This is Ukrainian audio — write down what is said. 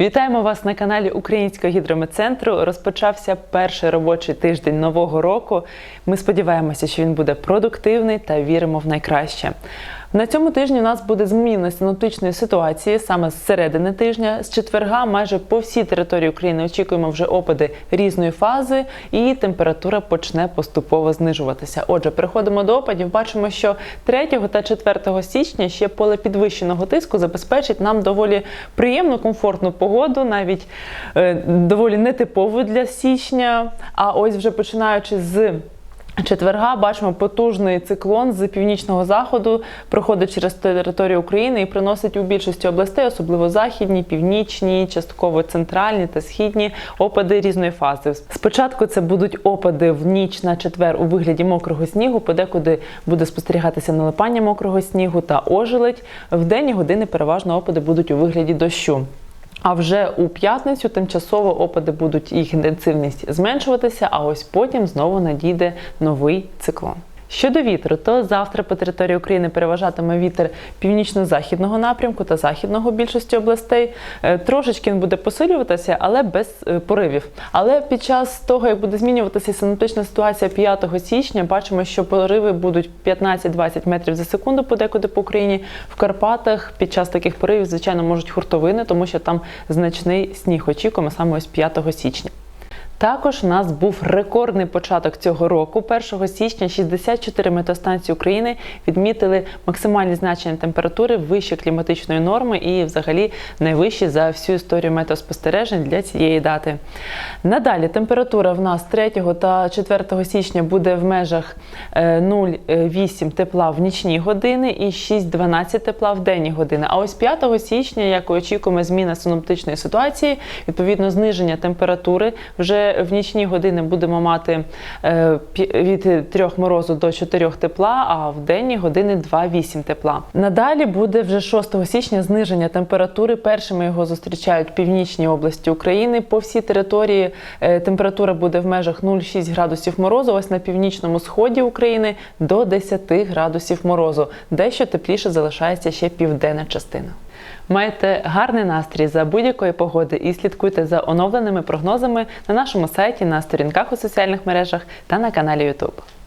Вітаємо вас на каналі Українського гідрометцентру. Розпочався перший робочий тиждень нового року. Ми сподіваємося, що він буде продуктивний та віримо в найкраще. На цьому тижні у нас буде зміна синоптичної ситуації саме з середини тижня. З четверга майже по всій території України очікуємо вже опади різної фази, і температура почне поступово знижуватися. Отже, переходимо до опадів. Бачимо, що 3 та 4 січня ще поле підвищеного тиску забезпечить нам доволі приємну, комфортну погоду, навіть е, доволі нетипову для січня. А ось вже починаючи з Четверга бачимо потужний циклон з північного заходу, проходить через територію України і приносить у більшості областей, особливо західні, північні, частково центральні та східні опади різної фази. Спочатку це будуть опади в ніч на четвер у вигляді мокрого снігу, подекуди буде спостерігатися налипання мокрого снігу та ожеледь. В денні години переважно опади будуть у вигляді дощу. А вже у п'ятницю тимчасово опади будуть їх інтенсивність зменшуватися, а ось потім знову надійде новий циклон. Щодо вітру, то завтра по території України переважатиме вітер північно-західного напрямку та західного більшості областей. Е, Трошечки він буде посилюватися, але без е, поривів. Але під час того, як буде змінюватися синоптична ситуація 5 січня, бачимо, що пориви будуть 15-20 метрів за секунду подекуди по Україні. В Карпатах під час таких поривів, звичайно, можуть хуртовини, тому що там значний сніг очікуємо саме ось 5 січня. Також у нас був рекордний початок цього року. 1 січня 64 метеостанції України відмітили максимальні значення температури вище кліматичної норми і, взагалі, найвищі за всю історію метеоспостережень для цієї дати. Надалі температура в нас 3 та 4 січня буде в межах е, 0,8 тепла в нічні години і 6-12 тепла в денні години. А ось 5 січня, як очікуємо, зміна синоптичної ситуації, відповідно зниження температури вже в нічні години будемо мати е, від 3 морозу до 4 тепла, а в денні години 2-8 тепла. Надалі буде вже 6 січня зниження температури. Першими його зустрічають північні області України. По всій території е, температура буде в межах 0,6 градусів морозу. Ось на північному сході України до 10 градусів морозу. Дещо тепліше залишається ще південна частина. Майте гарний настрій за будь-якої погоди і слідкуйте за оновленими прогнозами на нашому сайті, на сторінках у соціальних мережах та на каналі YouTube.